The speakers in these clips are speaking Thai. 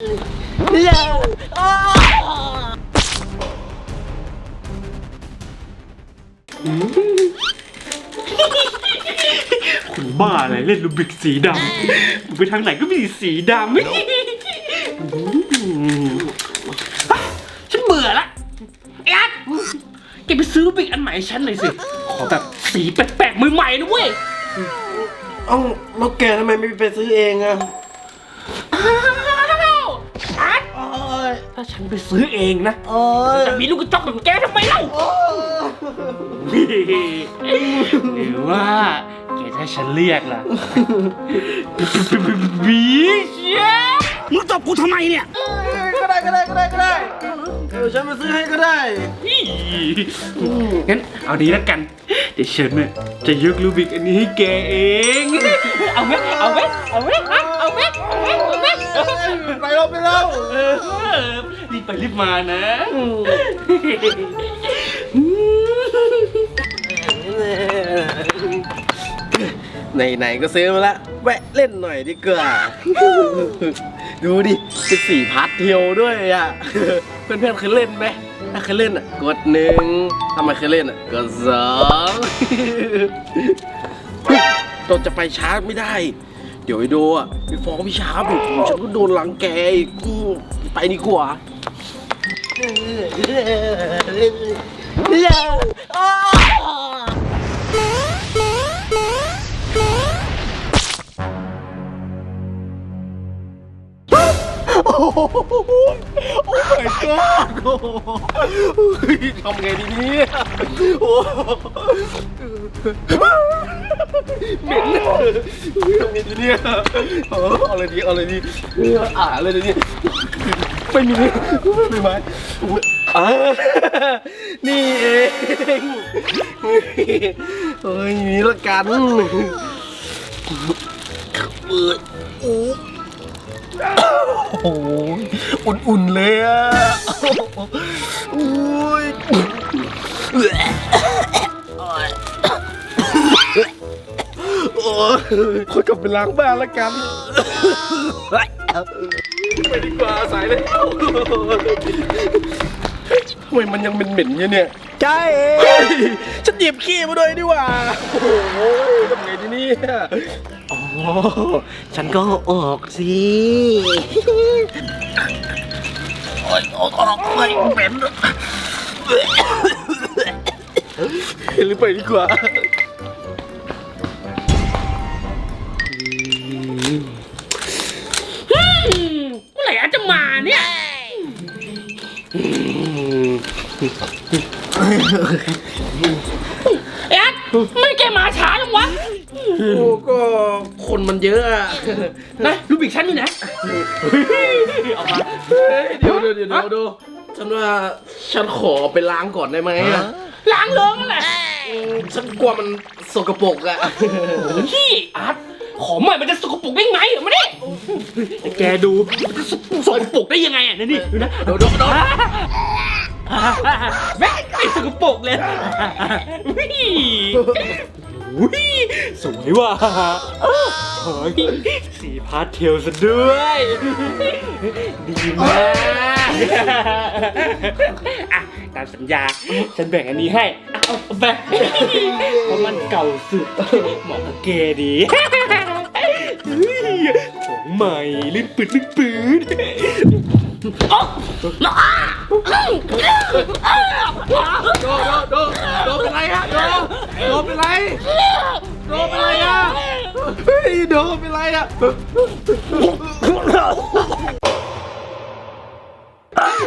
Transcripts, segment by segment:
คนบ้าอะไรเล่นลูบิกสีดำมึงไปทางไหนก็มีสีดำฉันเบื่อละไอ้อัดแกไปซื้อลูบิกอันใหม่ให้ฉันหน่อยสิ ขอแบบสีแปลกๆมือใหม่นะเว้ย เอ้าแล้วแกทำไมไม่ไปซื้อเองอะอ้าวอัดโอ้ย ถ้าฉันไปซื้อเองนะโอ้ยจะมีลูกกระจอกแบบแกทำไมเล่าหรือว่าแกจะให้ฉันเรียกล่ะบีเชียมึงตบกูทำไมเนี่ยก็ได้ก็ได้ก็ได้ก็ได้เออฉันมาซื้อให้ก็ได้งั้นเอาดีแล้วกัน เดี๋ยวฉันน่ะจะยกลูบิกอันนี้ให้แกเอง เอาไหมเอาไหมเอาไหม เราไปเราเออรีบไปรีบมานะไหนๆก็ซื้อมาละแวะเล่นหน่อยดีกว่า ดูดิเป็นสีพาร์ทเทลด้วยอะ เพื่อนๆเคยเล่นไหมถ้าเคยเล่นอะ กดหนึ่งถ้าไม่เคยเล่นอะ กดสองเราจะไปช้าไม่ได้ เดี๋ยวไอโดอะไปฟ้องพี่ชาร์ปอีกฉันก็โดนลังแกอีกกูไปดีกว่าโอ้ โหโอ้ทำไงดีเนี่ยโอ้เหม็นเฮ้ยทำไงดีเนี่ยเออเอาอะไรดีเอาอะไรดีเอออ่าอะไรดีไม่มีไม่ไหมนี่เองเฮ้ยนี่ละกันเออโอ้ โอ้ยอุ่นๆเลยอะโอ้ยโอ้ยคนกลับไปล้างบ้านแล้วกันไปดีกว่าสายแล้วทำไมมันยังเป็นเหม็นๆอยู่เนี่ย ใช่ฉันหยิบขี้มาด้วยดีกว่า โอ้โหทำไงดีเนี่ยอ๋อ ฉันก็ออกสิ โอ้ยออกออกไปเหม็นหรือไปดีกว่าอืมเมื่อไหร่อาจจะมาเนี่ย เอ็ดไม่แกมาช้าจังวะโอ้ก็คนมันเยอะอะนะลูกบิกฉันอยู่ไหนเอามาเฮ้ยเดี๋ยวเดี๋ยวเดี๋ยวเดี๋ยวดูฉันว่าฉันขอไปล้างก่อนได้ไหมอะล้างเลิงนั่นแหละอืมฉันกลัวมันสกปรกอะพี่อาร์ตของใหม่มันจะสกปรกได้ไงเหรอมาดิแต่แกดูมันจะสกปรกได้ยังไงอะนี่นี่ดูนะเดี๋ยวเดี๋ยวเดี๋ยว แม่งไม่สกปรกเลยวิอุ้ยสวยว่ะเฮ้ยสีพาสเทลซะด้วย ดีมากอะตามสัญญา ฉันแบ่งอันนี้ให้อะเอาไปเพราะมันเก่าสุดเหมาะกับเกดีของใหม่ลื่นปืดลื่นปืดอ๊ะน้า โดโดโดโดเป็นไรฮะโดโดเป็น ไร โดเป็นไรอะเฮ้ยโดเป็นไรอะ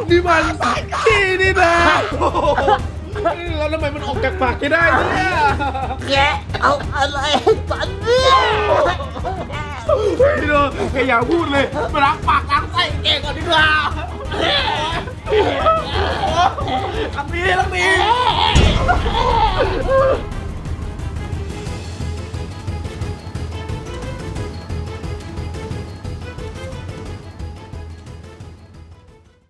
นี่มันขี้นี่นะโอ้โหแล้วทำไมมันออกจากปากแกได้เนี่ยแกเอาอะไรให้ฉันเนี่ยเฮ้ยโดแกอย่าพูดเลยมาล้างปากล้างไส้แกก่อนดีกว่าลังนี้ลังนี้